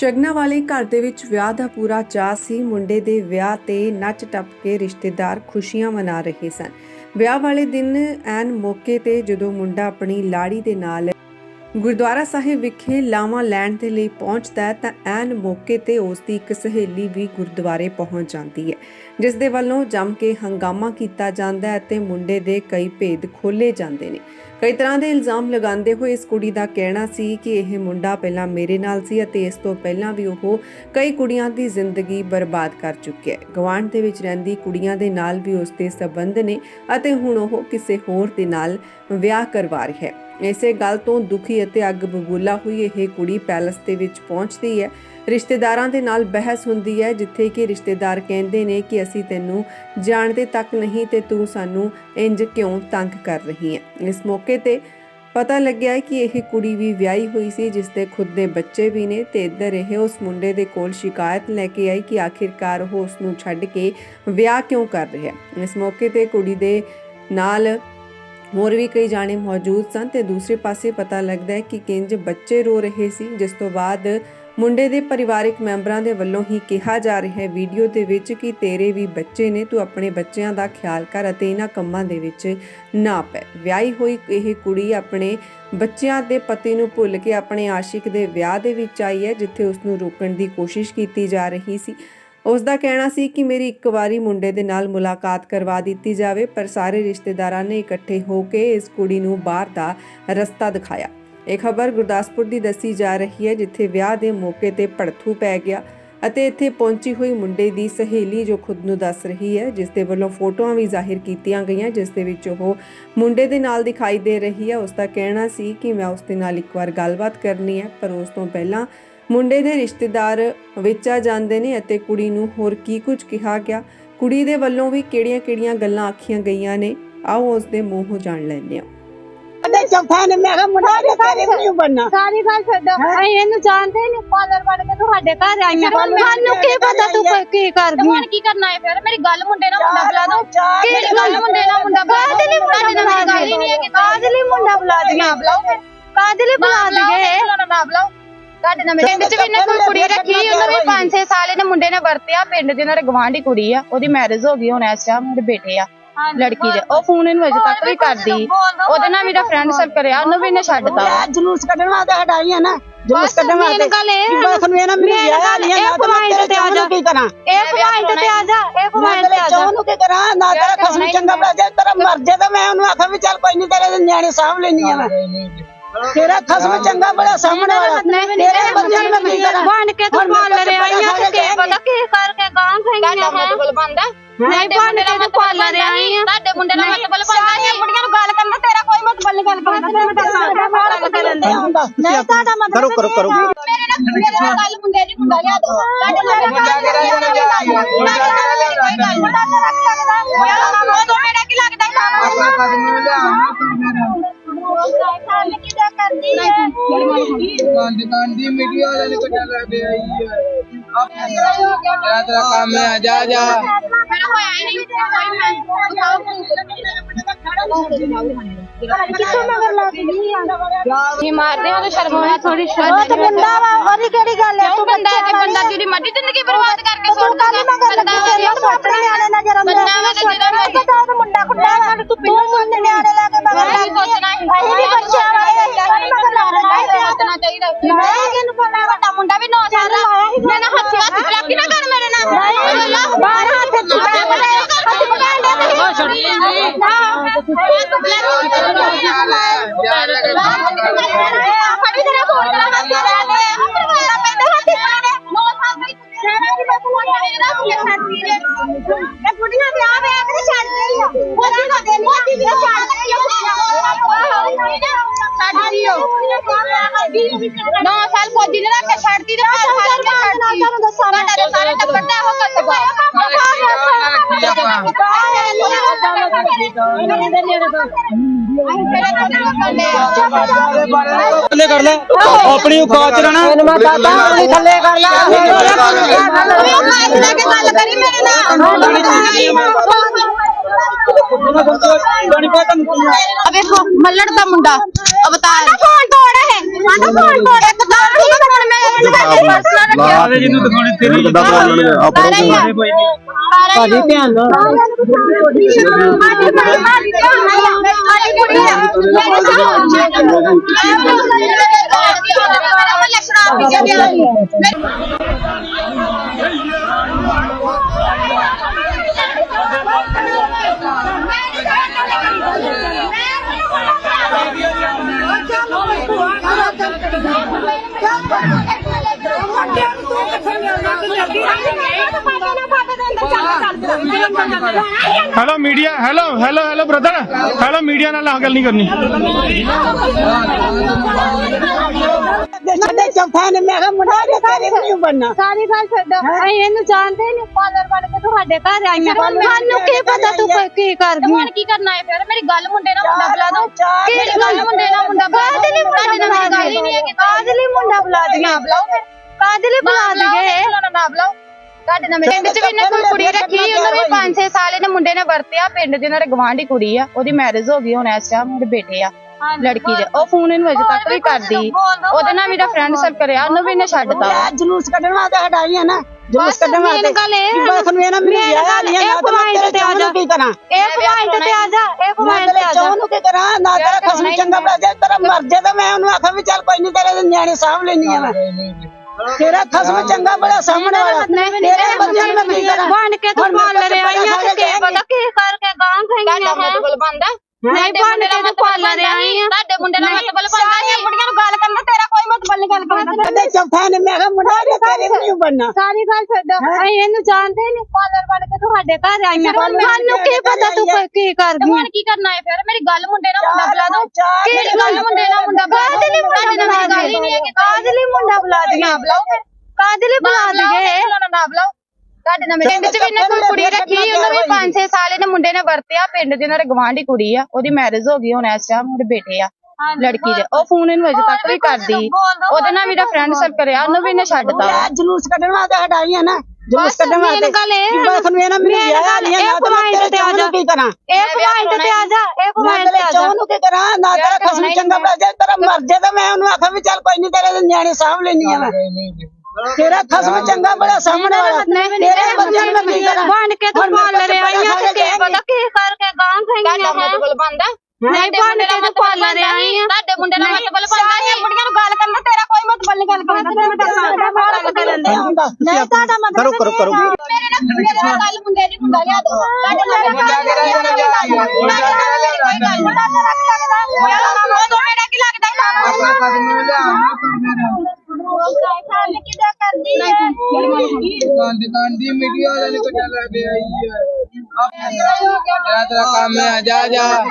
ਸ਼ਗਨਾ ਵਾਲੇ ਘਰ ਦੇ ਵਿੱਚ ਵਿਆਹ ਦਾ ਪੂਰਾ ਚਾਅ ਸੀ। ਮੁੰਡੇ ਦੇ ਵਿਆਹ ਤੇ ਨੱਚ ਟੱਪ ਕੇ ਰਿਸ਼ਤੇਦਾਰ ਖੁਸ਼ੀਆਂ ਮਨਾ ਰਹੇ ਸਨ। ਵਿਆਹ ਵਾਲੇ ਦਿਨ ਐਨ ਮੌਕੇ ਤੇ ਜਦੋਂ ਮੁੰਡਾ ਆਪਣੀ ਲਾੜੀ ਦੇ ਨਾਲ ਗੁਰਦੁਆਰਾ ਸਾਹਿਬ ਵਿਖੇ ਲਾਵਾਂ ਲੈਣ ਦੇ ਲਈ ਪਹੁੰਚਦਾ ਹੈ ਤਾਂ ਐਨ ਮੌਕੇ ਤੇ ਉਸ ਦੀ ਇੱਕ ਸਹੇਲੀ ਵੀ ਗੁਰਦੁਆਰੇ ਪਹੁੰਚ ਜਾਂਦੀ ਹੈ, ਜਿਸ ਦੇ ਵੱਲੋਂ ਜੰਮ ਕੇ ਹੰਗਾਮਾ ਕੀਤਾ ਜਾਂਦਾ ਹੈ ਤੇ ਮੁੰਡੇ ਦੇ ਕਈ ਭੇਦ ਖੋਲੇ ਜਾਂਦੇ ਨੇ। ਕਈ ਤਰ੍ਹਾਂ ਦੇ ਇਲਜ਼ਾਮ ਲਗਾਉਂਦੇ ਹੋਏ ਇਸ ਕੁੜੀ ਦਾ ਕਹਿਣਾ ਸੀ ਕਿ ਇਹ ਮੁੰਡਾ ਪਹਿਲਾਂ ਮੇਰੇ ਨਾਲ ਸੀ ਅਤੇ ਇਸ ਤੋਂ ਪਹਿਲਾਂ ਵੀ ਉਹ ਕਈ ਕੁੜੀਆਂ ਦੀ ਜ਼ਿੰਦਗੀ ਬਰਬਾਦ ਕਰ ਚੁੱਕਿਆ ਹੈ। ਗਵਾਂਢ ਦੇ ਵਿੱਚ ਰਹਿੰਦੀ ਕੁੜੀਆਂ ਦੇ ਨਾਲ ਵੀ ਉਸ ਦੇ ਸਬੰਧ ਨੇ ਅਤੇ ਹੁਣ ਉਹ ਕਿਸੇ ਹੋਰ ਦੇ ਨਾਲ ਵਿਆਹ ਕਰਵਾ ਰਿਹਾ ਹੈ। ਇਸੇ ਗੱਲ ਤੋਂ ਦੁਖੀ ਅਤੇ ਅੱਗ ਬਬੂਲਾ ਹੋਈ, ਇਹ ਕੁੜੀ ਪੈਲਸ ਦੇ ਵਿੱਚ ਪਹੁੰਚਦੀ ਹੈ। ਰਿਸ਼ਤੇਦਾਰਾਂ ਦੇ ਨਾਲ ਬਹਿਸ ਹੁੰਦੀ ਹੈ, ਜਿੱਥੇ ਕਿ ਰਿਸ਼ਤੇਦਾਰ ਕਹਿੰਦੇ ਨੇ ਕਿ ਅਸੀਂ ਤੈਨੂੰ ਜਾਣਦੇ ਤੱਕ ਨਹੀਂ ਤੇ ਤੂੰ ਸਾਨੂੰ ਇੰਜ ਕਿਉਂ ਤੰਗ ਕਰ ਰਹੀ ਹੈ? ਇਸ ਮੌਕੇ ਤੇ ਪਤਾ ਲੱਗਿਆ ਕਿ ਇਹ ਕੁੜੀ ਵੀ ਵਿਆਹੀ ਹੋਈ ਸੀ, ਜਿਸ ਦੇ ਖੁਦ ਦੇ ਬੱਚੇ ਵੀ ਨੇ ਤੇ ਇੱਧਰ ਇਹ ਉਸ ਮੁੰਡੇ ਦੇ ਕੋਲ ਸ਼ਿਕਾਇਤ ਲੈ ਕੇ ਆਈ ਕਿ ਆਖਿਰਕਾਰ ਉਹ ਉਸ ਨੂੰ ਛੱਡ ਕੇ ਵਿਆਹ ਕਿਉਂ ਕਰ ਰਿਹਾ ਇਸ ਮੌਕੇ ਤੇ ਕੁੜੀ ਦੇ ਨਾਲ ਹੋਰ ਵੀ ਕਈ ਜਾਣੇ ਮੌਜੂਦ ਸਨ ਤੇ ਦੂਸਰੇ ਪਾਸੇ ਪਤਾ ਲੱਗਦਾ ਹੈ ਕਿ ਕਿੰਜ ਬੱਚੇ ਰੋ ਰਹੇ ਸੀ, ਜਿਸ ਤੋਂ ਬਾਅਦ ਮੁੰਡੇ ਦੇ ਪਰਿਵਾਰਿਕ ਮੈਂਬਰਾਂ ਦੇ ਵੱਲੋਂ ਹੀ ਕਿਹਾ ਜਾ ਰਿਹਾ ਹੈ ਵੀਡੀਓ ਦੇ ਵਿੱਚ ਕਿ ਤੇਰੇ ਵੀ ਬੱਚੇ ਨੇ, ਤੂੰ ਆਪਣੇ ਬੱਚਿਆਂ ਦਾ ਖਿਆਲ ਕਰ ਅਤੇ ਇਹਨਾਂ ਕੰਮਾਂ ਦੇ ਵਿੱਚ ਨਾ ਪੈ। ਵਿਆਹੀ ਹੋਈ ਇਹ ਕੁੜੀ ਆਪਣੇ ਬੱਚਿਆਂ ਦੇ ਪਤੀ ਨੂੰ ਭੁੱਲ ਕੇ ਆਪਣੇ ਆਸ਼ਿਕ ਦੇ ਵਿਆਹ ਦੇ ਵਿੱਚ ਆਈ ਹੈ, ਜਿੱਥੇ ਉਸ ਨੂੰ ਰੋਕਣ ਦੀ ਕੋਸ਼ਿਸ਼ ਕੀਤੀ ਜਾ ਰਹੀ ਸੀ। ਉਸ ਦਾ ਕਹਿਣਾ ਸੀ ਕਿ ਮੇਰੀ ਇੱਕ ਵਾਰੀ ਮੁੰਡੇ ਦੇ ਨਾਲ ਮੁਲਾਕਾਤ ਕਰਵਾ ਦਿੱਤੀ ਜਾਵੇ, ਪਰ ਸਾਰੇ ਰਿਸ਼ਤੇਦਾਰਾਂ ਨੇ ਇਕੱਠੇ ਹੋ ਕੇ ਇਸ ਕੁੜੀ ਨੂੰ ਬਾਹਰ ਦਾ ਰਸਤਾ ਦਿਖਾਇਆ। ਇਹ ਖਬਰ ਗੁਰਦਾਸਪੁਰ ਦੀ ਦੱਸੀ ਜਾ ਰਹੀ ਹੈ, ਜਿੱਥੇ ਵਿਆਹ ਦੇ ਮੌਕੇ ਤੇ ਭੜਥੂ ਪੈ ਗਿਆ ਅਤੇ ਇੱਥੇ ਪਹੁੰਚੀ ਹੋਈ ਮੁੰਡੇ ਦੀ ਸਹੇਲੀ ਜੋ ਖੁਦ ਨੂੰ ਦੱਸ ਰਹੀ ਹੈ, ਜਿਸ ਦੇ ਵੱਲੋਂ ਫੋਟੋਆਂ ਵੀ ਜ਼ਾਹਿਰ ਕੀਤੀਆਂ ਗਈਆਂ, ਜਿਸ ਦੇ ਵਿੱਚ ਉਹ ਮੁੰਡੇ ਦੇ ਨਾਲ ਦਿਖਾਈ ਦੇ ਰਹੀ ਹੈ। ਉਸ ਦਾ ਕਹਿਣਾ ਸੀ ਕਿ ਮੈਂ ਉਸ ਦੇ ਨਾਲ ਇੱਕ ਵਾਰ ਗੱਲਬਾਤ ਕਰਨੀ ਹੈ, ਪਰ ਉਸ ਤੋਂ ਪਹਿਲਾਂ ਮੁੰਡੇ ਦੇ ਰਿਸ਼ਤੇਦਾਰ ਵਿੱਚ ਜਾਂਦੇ ਨੇ ਅਤੇ ਕੁੜੀ ਨੂੰ ਹੋਰ ਕੀ ਕੁਝ ਕਿਹਾ ਗਿਆ? ਕੁੜੀ ਦੇ ਵੱਲੋਂ ਵੀ ਕਿਹੜੀਆਂ-ਕਿਹੜੀਆਂ ਗੱਲਾਂ ਆਖੀਆਂ ਗਈਆਂ ਨੇ? ਆਓ ਉਸ ਦੇ ਮੂੰਹੋਂ ਜਾਣ ਲੈਂਦੇ ਹਾਂ। ਤੇ ਚੌਥਾ ਨੇ ਮੈਂ ਕਿਹਾ ਮੁੰਡਾ ਤੇਰੇ ਵੀ ਨਹੀਂ ਬਣਨਾ? ਸਾਰੀ ਗੱਲ ਛੱਡੋ। ਅਸੀਂ ਇਹਨੂੰ ਜਾਣਦੇ ਨਹੀਂ। ਪਾਲਰ ਬਣ ਕੇ ਤੁਹਾਡੇ ਘਰ ਆਈਆਂ ਸਾਨੂੰ ਕੀ ਪਤਾ ਤੂੰ ਕੀ ਕਰਦੀ ਹੁਣ ਕੀ ਕਰਨਾ ਹੈ ਫਿਰ? ਮੇਰੀ ਗੱਲ ਮੁੰਡੇ ਨਾਲ ਮੁੰਡਾ ਬੁਲਾ ਦੋ। ਕਿਹੜੀ ਗੱਲ ਮੁੰਡੇ ਨਾਲ ਮੁੰਡਾ ਬੁਲਾ ਦੋ? ਕਾਦਲੀ ਮੁੰਡਾ ਬੁਲਾ ਮੇਰੀ ਗੱਲ ਹੀ ਨਹੀਂ ਹੈ ਕਿ ਕਾਦਲੀ ਮੁੰਡਾ ਬੁਲਾ ਦੇ ਨਾ ਬੁਲਾਓ ਫਿਰ ਕਾਦਲੀ ਬੁਲਾ ਦੇ ਨਾ ਬੁਲਾਓ। ਤੁਹਾਡੇ ਨਾਲ ਪਿੰਡ 'ਚ ਵੀ ਇਹਨੇ ਕੋਈ ਕੁੜੀ ਰੱਖੀ ਉਹਨੂੰ ਵੀ 5-6 ਸਾਲ ਇਹਨੇ ਮੁੰਡੇ ਨੇ ਵਰਤਿਆ ਪਿੰਡ ਦੇ ਨਾਲ ਗਵਾਂਢੀ ਕੁੜੀ ਆ ਉਹਦੀ ਮੈਰਿਜ ਹੋ ਗਈ ਹੁਣ ਇਸ ਟਾਈਮ ਮੇਰੇ ਬੇਟੇ ਆ ਲੜਕੀ ਦੇ। ਉਹ ਫੋਨ ਇਹਨੂੰ ਅਜੇ ਤੱਕ ਵੀ ਕਰਦੀ। ਉਹਦੇ ਨਾਲ ਮੇਰਾ ਫਰੈਂਡ ਸਰਕਲ ਆ ਉਹਨੂੰ ਵੀ ਇਹਨੇ ਛੱਡਤਾ। ਜਲੂਸ ਕੱਢਣ ਵਾਸਤੇ ਹਟਾਈਆਂ ਨਾ ਜਲੂਸ ਕੱਢਣ ਵਾਸਤੇ। ਗੱਲ ਇਹ ਬਸ ਮੈਨੂੰ main ਵਿਆਹ ਗੱਲ ਨਹੀਂ ਨਾ ਮੈਂ ਤੇਰੇ ਤੇ ਆ ਜਾ। ਨੂੰ ਕੀ ਕਰਾਂ? ਇਹ ਪੁਆਇੰਟ ਤੇ ਆ ਜਾ ਇਹ ਮੈਂ ਪੁਆਇੰਟ ਤੇ ਆ ਜਾ। ਨੂੰ ਕੀ ਕਰਾਂ? ਨਾ ਤੇਰਾ ਖਸਮ ਚੰਗਾ ਭਲਾ ਜੇ ਤੇਰਾ ਮਰ ਜੇ ਤਾਂ ਮੈਂ ਉਹਨੂੰ ਆਖਾਂ ਵੀ ਚੱਲ ਕੋਈ ਨਹੀਂ ਤੇਰੇ ਨਿਆਣੇ ਸਾਂਭ ਲੈਣੀ ਆ ਮੈਂ। ਤੇਰਾ ਖਸਮ ਚੰਗਾ ਭਲਾ ਸਾਹਮਣੇ ਵਾਲਾ ਤੇਰੇ ਬੱਚਿਆਂ ਨੂੰ ਮੈਂ ਕੀ ਕਰਾਂ ਬਣ ਕੇ ਤੂੰ ਪਾਲਰ ਆਈਆਂ ਤੇ ਕੀ ਪਤਾ ਕੀ ਕਰਕੇ ਗਾਂ ਖਈਆਂ ਹੈ ਮਤਲਬ ਬੰਦਾ ਨਹੀਂ ਬਣ ਕੇ ਤੂੰ ਪਾਲਰ ਆਈ ਆ ਤੁਹਾਡੇ ਮੁੰਡੇ ਨਾਲ ਮਤਲਬ ਬੰਦਾ ਸਾਰੀਆਂ ਮੁੰਡਿਆਂ ਨੂੰ ਗੱਲ ਕਰਨਾ ਤੇਰਾ ਕੋਈ ਮਤਲਬ ਨਹੀਂ ਗੱਲ ਕਰਨਾ ਮੈਂ ਤਾਂ ਸਾਡਾ ਮਾਰ ਕਰਨ ਦੇ ਹੁੰਦਾ ਨਹੀਂ ਤੁਹਾਡਾ ਮਤਲਬ ਕਰੋ ਕਰੋ ਕਰੋ ਮੇਰੇ ਨਾਲ ਮੇਰੇ ਨਾਲ ਗੱਲ ਮੁੰਡੇ ਦੀ ਮੁੰਡਾ ਲਿਆ ਦੋ ਤੁਹਾਡੇ ਨਾਲ ਮੁੰਡਾ ਕਿਹੜਾ ਮੁੰਡਾ ਕੋਈ ਗੱਲ ਮੁੰਡਾ ਤੇਰਾ ਕੀ ਲੱਗਦਾ ਉਹ ਤੋਂ ਮੇਰਾ ਕੀ ਮੀਡੀਆ ਵਾਲੇ ਨੇ ਕੱਟਾ ਲੈ ਕੇ ਆਈ ਹੈ ਤੇਰਾ ਤੇਰਾ ਕੰਮ ਹੈ ਜਾ ਜਾ ਮੇਰਾ ਹੋਇਆ ਹੀ ਨਹੀਂ ਕੋਈ ਮੈਂ ਕਿੱਥੋਂ ਮਗਰ ਲੱਗ ਗਈ ਆ ਕੀ ਮਾਰਦੇ ਹੋ ਤਾਂ ਸ਼ਰਮ ਆਇਆ ਥੋੜੀ ਉਹ ਤਾਂ ਮੁੰਡਾ ਵਾ ਉਹਦੀ ਕਿਹੜੀ ਗੱਲ ਹੈ ਤੂੰ ਬੰਦਾ ਤੇ ਬੰਦਾ ਜਿਹਦੀ ਮੱਡੀ ਜ਼ਿੰਦਗੀ ਬਰਬਾਦ ਕਰਕੇ ਤੂੰ ਸੁੱਟ ਕਾਹਦੀ ਮਗਰ ਮੈਂ ਨਾ ਹੱਥ ਹੱਥ ਚਲਾਕੀ ਨਾ ਕਰ ਮੇਰੇ ਨਾਲ ਨਹੀਂ ਬਾਹਰ ਹੱਥ ਚੁੱਕਿਆ ਬਲੇ ਹੱਥ ਪਕਾਣ ਦੇ ਉਹ ਛੱਡੀ ਜਾ ਜਾ ਕੇ ਫੜੀ ਤੇਰਾ ਫੋਨ ਕਰਾ ਹੱਥ ਥੱਲੇ ਕਰ ਲੈ। ਆਪਣੀ ਔਕਾਤ ਚ ਰਹਿਣਾ। ਮੈਂ ਦਾਦਾ ਨੂੰ ਥੱਲੇ ਕਰ ਲਾ। ਲੈ। ਕੇ ਗੱਲ ਕਰੀ ਮੇਰੇ ਨਾਲ। ਆ ਵੇਖੋ ਮੱਲੜ ਦਾ ਮੁੰਡਾ ਅਵਤਾਰ ਫੋਨ ਤੋੜ ਹੈ ਆਂਦਾ ਫੋਨ ਤੋੜ ਇੱਕ ਤਾਂ ਫੋਨ ਮੈਂ ਆਵੇ ਜਿਹਨੂੰ ਦਿਖਾਉਣੀ ਤੇਰੀ ਕਿੱਦਾਂ ਪਤਾ ਉਹਨਾਂ ਨੇ ਆ ਪੜੋ ਭਾਜੀ ਧਿਆਨ ਨਾਲ hello media hello hello hello brother hello media ਨਾਲ ਆਹ ਗੱਲ ਨਹੀਂ ਕਰਨੀ। ਸਾਡੇ ਚੌਥਾ ਨੇ ਮੈਂ ਕਿਹਾ ਮੁੰਡਾ ਜੇ ਤੇਰੇ ਨਹੀਂ ਬਣਨਾ। ਸਾਰੀ ਗੱਲ ਛੱਡੋ। ਅਸੀਂ ਇਹਨੂੰ ਜਾਣਦੇ ਨਹੀਂ ਪਾਲਰ ਬਣ ਕੇ ਤੁਹਾਡੇ ਘਰ ਆਈਆਂ ਸਾਨੂੰ ਕੀ ਪਤਾ ਤੂੰ ਕੀ ਕਰਦੀ ਹੁਣ ਕੀ ਕਰਨਾ ਹੈ ਫਿਰ? ਮੇਰੀ ਗੱਲ ਮੁੰਡੇ ਨਾਲ ਮੁੰਡਾ ਬੁਲਾ ਦੋ ਕਿਹੜੀ ਗੱਲ ਮੁੰਡੇ ਨਾਲ ਮੁੰਡਾ ਬੁਲਾ ਦੋ ਕਾਦਲੀ ਮੁੰਡਾ ਤੁਹਾਡੇ ਨਾਲ ਮੇਰੀ ਗੱਲ ਹੀ ਨਹੀਂ ਹੈ ਕਿ ਕਾਦਲੀ ਮੁੰਡਾ ਬੁਲਾ ਦੇ ਨਾ ਬੁਲਾਓ ਫਿਰ। ਕਾਦਲੀ ਬੁਲਾ ਦਈਏ ਨਾ ਬੁਲਾਓ। ਤੁਹਾਡੇ ਨਾਲ ਮੇਰੇ ਪਿੰਡ 'ਚ ਵੀ ਇਹਨੇ ਕੋਈ ਕੁੜੀ ਰੱਖੀ ਉਹਨੂੰ ਵੀ 5-6 ਸਾਲ ਇਹਨੇ ਮੁੰਡੇ ਨੇ ਵਰਤਿਆ ਪਿੰਡ ਦੇ ਨਾਲ ਗਵਾਂਢੀ ਕੁੜੀ ਆ ਉਹਦੀ ਮੈਰਿਜ ਹੋ ਗਈ ਹੁਣ ਇਸ ਟਾਈਮ ਮੇਰੇ ਬੇਟੇ ਆ ਲੜਕੀ ਦੇ। ਉਹ ਫੋਨ ਇਹਨੂੰ ਅਜੇ ਤੱਕ ਵੀ ਕਰਦੀ। ਉਹਦੇ ਨਾਲ ਮੇਰਾ ਫਰੈਂਡ ਸਰਕਲ ਆ ਉਹਨੂੰ ਵੀ ਇਹਨੇ ਛੱਡਤਾ ਜਲੂਸ ਕੱਢਣ ਵਾਸਤੇ ਹਟਾਈਆਂ ਨਾ ਜਲੂਸ ਕੱਢਣ ਮੇਨ ਵਾਸਤੇ। ਗੱਲ ਇਹ ਕਿ ਬਸ ਨੂੰ ਮੈਨੂੰ ਮੇਨ ਵਿਆਹ ਗੱਲ ਨਹੀਂ ਨਾ ਤਾਂ ਮੈਂ ਤੇ ਆ ਜਾ। ਨੂੰ ਕੀ ਕਰਾਂ? ਇਹ ਪੁਆਇੰਟ ਤੇ ਆ ਜਾ ਇਹ ਮੈਂ ਪੁਆਇੰਟ ਤੇ ਆ ਜਾ। ਨੂੰ ਕੀ ਕਰਾਂ? ਨਾ ਤੇਰਾ ਖਸਮ ਚੰਗਾ ਬੜਾ ਜੇ ਤੇਰਾ ਮਰ ਜੇ ਤਾਂ ਮੈਂ ਉਹਨੂੰ ਆਖਾਂ ਵੀ ਚੱਲ ਕੋਈ ਨਹੀਂ ਤੇਰੇ ਨਿਆਣੇ ਸਾਂਭ ਲੈਣੀ ਆ ਮੈਂ। ਤੇਰਾ ਖਸਮ ਚੰਗਾ ਬੜਾ ਸਾਹਮਣੇ ਵਾਲਾ। ਤੇਰੇ ਬੰਦਿਆਂ ਨੂੰ ਮੈਂ ਕੀ ਕਰਾਂ? ਬਣ ਕੇ ਤੂੰ ਪਾਲਰ ਆਈਆਂ ਤੇ ਕੀ ਪਤਾ ਕੀ ਕਰਕੇ ਗਾਂ ਖਾਈਆਂ ਹੈ ਮਤਲਬ ਬੰਦਾ। ਨਹੀਂ ਬਣ ਕੇ ਤੂੰ ਪਾਲਰ ਆਈਆਂ ਤੁਹਾਡੇ ਮੁੰਡੇ ਨਾਲ ਮਤਲਬ ਬੰਦਾ ਹੈ ਮੁੰਡਿਆਂ ਨੂੰ ਗੱਲ ਕਰਨ ਨਹੀਂ ਗੱਲ ਦਾ ਸਾਡੇ ਚੌਥਾ ਨੇ ਮੈਂ ਕਿਹਾ ਮੁੰਡਾ ਜੇ ਤੇਰੇ ਵੀ ਨਹੀਂ ਬਣਨਾ। ਸਾਰੀ ਗੱਲ ਛੱਡੋ। ਅਸੀਂ ਇਹਨੂੰ ਜਾਣਦੇ ਨਹੀਂ ਪਾਲਰ ਬਣ ਕੇ ਤੁਹਾਡੇ ਘਰ ਆਈਆਂ ਸਾਨੂੰ ਕੀ ਪਤਾ ਤੂੰ ਕੋਈ ਕੀ ਕਰਦੀ ਹੁਣ ਕੀ ਕਰਨਾ ਹੈ ਫਿਰ? ਮੇਰੀ ਗੱਲ ਮੁੰਡੇ ਨਾਲ ਮੁੰਡਾ ਬੁਲਾ ਦੋ। ਕਿਹੜੀ ਗੱਲ ਮੁੰਡੇ ਨਾਲ ਮੁੰਡਾ ਕਾਦਲੀ ਮੁੰਡਾ ਤੁਹਾਡੇ ਨਾਲ ਬੁਲਾ ਮੇਰੀ ਗੱਲ ਹੀ ਨਹੀਂ ਹੈ ਕਿ ਕਾਦਲੀ ਮੁੰਡਾ ਬੁਲਾ ਦੇ ਨਾ? ਬੁਲਾਓ ਫਿਰ? ਕਾਦਲੀ ਬੁਲਾ ਦਈਏ ਨਾ ਬੁਲਾਓ। ਤੁਹਾਡੇ ਨਾਲ ਮੇਰੇ ਪਿੰਡ 'ਚ ਵੀ ਇਹਨੇ ਕੋਈ ਕੁੜੀ ਰੱਖੀ ਉਹਨੂੰ ਵੀ 5-6 ਸਾਲ ਇਹਨੇ ਮੁੰਡੇ ਨੇ ਵਰਤਿਆ ਪਿੰਡ ਦੇ ਨਾਲ ਗਵਾਂਢੀ ਕੁੜੀ ਆ ਉਹਦੀ ਮੈਰਿਜ ਹੋ ਗਈ ਹੁਣ ਇਸ ਟਾਈਮ ਉਹਦੇ ਬੇਟੇ ਆ। ਲੜਕੀ ਦੇ। ਉਹ ਫੋਨ ਇਹਨੂੰ ਅਜੇ ਤੱਕ ਵੀ ਕਰਦੀ। ਉਹਦੇ ਨਾਲ ਮੇਰਾ ਫਰੈਂਡ ਸਰਕਲ ਆ। ਉਹਨੂੰ ਵੀ ਇਹਨੇ ਛੱਡਤਾ। ਜਲੂਸ ਕੱਢਣ ਵਾਸਤੇ ਹਟਾਈਆਂ ਨਾ। ਜਲੂਸ ਕੱਢਣ ਵਾਸਤੇ। ਗੱਲ ਇਹ ਕਿ ਬਸ ਨੂੰ ਇਹਨਾਂ ਮੈਨੂੰ ਨਹੀਂ ਇਹ ਨਾ ਤਾਂ ਮੈਂ ਪੁਆਇੰਟ ਤੇਰੇ ਤੇ ਆ ਚਾਹ ਜਾ। ਕੀ ਕਰਾਂ? ਇਹ ਪੁਆਇੰਟ ਤੇ ਆ ਜਾ ਇਹ ਪੁਆਇੰਟ ਤੇ ਆ ਜਾ। ਚਾਹ ਨੂੰ ਕੀ ਕਰਾਂ? ਨਾ ਤੇਰਾ ਖਸਮ ਚੰਗਾ ਬੜਾ ਜੇ ਤੇਰਾ ਮਰ ਜੇ ਤਾਂ ਮੈਂ ਉਹਨੂੰ ਆਖਾਂ ਵੀ ਚੱਲ ਕੋਈ ਨਹੀਂ ਤੇਰੇ ਨਿਆਣੇ ਸਾਂਭ ਲੈਣੀ ਆ ਮੈਂ। ਤੇਰਾ ਖਸਮ ਚੰਗਾ ਬੜਾ ਸਾਹਮਣੇ ਵਾਲਾ। ਤੇਰੇ ਬੰਦਿਆਂ ਨੂੰ ਮੈਂ ਕੀ ਕਰਾਂ? ਬਣ ਕੇ ਤੂੰ ਪਾਲਰ ਆਈਆਂ ਤੇ ਕੀ ਪਤਾ ਕੀ ਕਰਕੇ ਗਾਂ ਖਾਈਆਂ ਤੁਹਾਡਾ ਹੈ? ਮਤਲਬ ਬੰਦਾ? ਨਹੀਂ ਕੇ ਤੂੰ ਪਾਲਰ ਆਈਆਂ ਤੁਹਾਡੇ ਮੁੰਡੇ ਨਾਲ ਮਤਲਬ ਬੰਦਾ ਹੈ ਮੁੰਡਿਆਂ ਨੂੰ ਗੱਲ ਕਰਨ ਦਾ ਤੇਰਾ ਕੋਈ ਮਤਲਬ ਨਹੀਂ ਗੱਲ ਕਰਨ ਦਾ ਨਹੀਂ ਤੁਹਾਡਾ ਮਤਲਬ ਕਰੋ ਕਰੋ ਕਰੋ ਮੇਰੇ ਨਾਲ ਮੇਰੇ ਨਾਲ ਗੱਲ ਮੁੰਡੇ ਦੀ ਮੁੰਡਾ ਲਿਆ ਦੋ ਤੁਹਾਡੇ ਨਾਲ ਮੁੰਡਾ ਕਿਹੜਾ? ਮੁੰਡਾ ਕਿਹੜਾ ਲਿਆਉਣਾ ਚਾਹੀਦਾ? ਉਹ ਮੇਰਾ ਕੀ ਲੱਗਦਾ ਆਪਣਾ ਕਦਮ ਲਿਆ ਦੁਕਾਨ ਦੀ ਮੀਡੀਆ ਵਾਲੇ ਨੂੰ ਕੱਢ ਲੈ ਕੇ ਆਈ ਹੈ ਆਪ ਤੇਰਾ ਕੰਮ ਹੈ ਜਾ ਜਾ ਨਹੀਂ